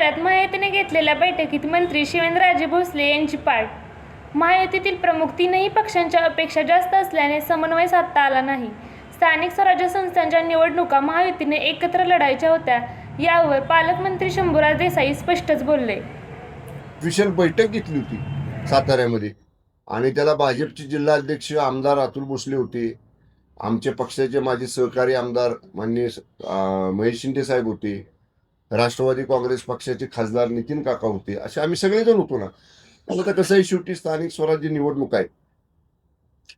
शहरात महायुतीने घेतलेल्या बैठकीत मंत्री शिवेंद्रराजे भोसले यांची पाठ. महायुतीतील प्रमुख तीनही पक्षांच्या अपेक्षा जास्त असल्याने समन्वय साधता आला नाही. स्थानिक स्वराज्य संस्थांच्या निवडणुका महायुतीने एकत्र लढायच्या होत्या यावर पालकमंत्री शंभूराज देसाई स्पष्टच बोलले. विशाल बैठक घेतली होती साताऱ्यामध्ये आणि त्याला भाजपचे जिल्हाध्यक्ष आमदार अतुल भोसले होते. आमच्या पक्षाचे माझे सहकारी आमदार माननीय महेश शिंदे साहेब होते. राष्ट्रवादी काँग्रेस पक्षाचे खासदार नितीन काका होते असे आम्ही सगळेजण होतो ना. पण आता कसं आहे शेवटी स्थानिक स्वराज्य निवडणूक आहे.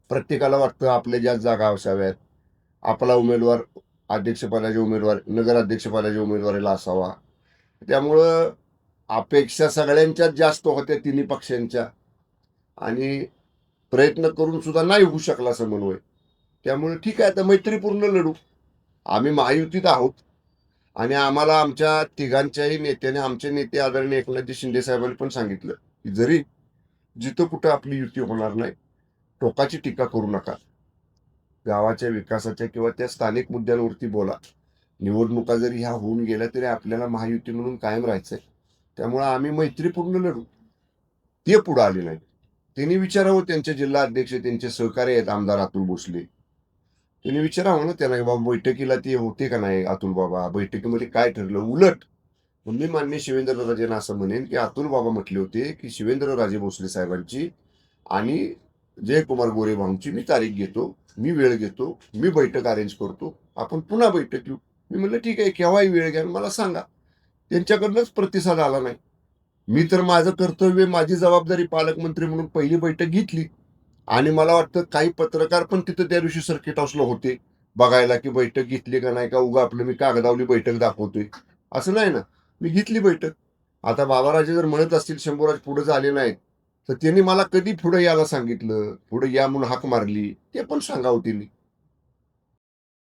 प्रत्येकाला वाटतं आपल्या ज्या जागा असाव्यात आपला उमेदवार अध्यक्षपदाचे उमेदवार नगराध्यक्षपदाच्या उमेदवारीला असावा. त्यामुळं अपेक्षा सगळ्यांच्याच जास्त होत्या तिन्ही पक्षांच्या. आणि प्रयत्न करून सुद्धा नाही होऊ शकला समन्वय त्यामुळे ठीक आहे आता मैत्रीपूर्ण लढू. आम्ही महायुतीत आहोत. आणि आम्हाला आमच्या तिघांच्याही नेत्याने आमचे नेते आदरणीय एकनाथजी शिंदे साहेबांनी पण सांगितलं की जरी जिथं कुठं आपली युती होणार नाही टोकाची टीका करू नका. गावाच्या विकासाच्या किंवा त्या स्थानिक मुद्द्यांवरती बोला. निवडणुका जरी ह्या होऊन गेल्या तरी आपल्याला महायुती म्हणून कायम राहायचंय. त्यामुळं आम्ही मैत्रीपूर्ण लढू. ते पुढं आले नाही त्यांनी विचारावं त्यांचे जिल्हा अध्यक्ष त्यांचे सहकारी आहेत आमदार अतुल भोसले. त्यांनी विचारावं ना त्यांना बाबा बैठकीला ते होते का नाही अतुल बाबा? बैठकीमध्ये काय ठरलं? उलट मी मान्य शिवेंद्रराजेंना असं म्हणेन की अतुल बाबा म्हटले होते की शिवेंद्रराजे भोसले साहेबांची आणि जयकुमार गोरे भाऊंची मी तारीख घेतो मी वेळ घेतो मी बैठक अरेंज करतो आपण पुन्हा बैठक घेऊ. मी म्हणलं ठीक आहे केव्हाही वेळ घ्या आणि मला सांगा. त्यांच्याकडनंच प्रतिसाद आला नाही. मी तर माझं कर्तव्य माझी जबाबदारी पालकमंत्री म्हणून पहिली बैठक घेतली. आणि मला वाटतं काही पत्रकार पण तिथं त्या दिवशी सर्किट हाऊसला होते. बघायला की बैठक घेतली का नाही का उगा आपलं मी कागदावली बैठक दाखवतोय. असं नाही ना. मी घेतली बैठक. आता बाबाराजे जर म्हणत असतील शंभूराज पुढे झाले नाहीत तर त्यांनी मला कधी पुढे यायला सांगितलं? पुढे या म्हणून हाक मारली. ते पण सांगावं त्यांनी.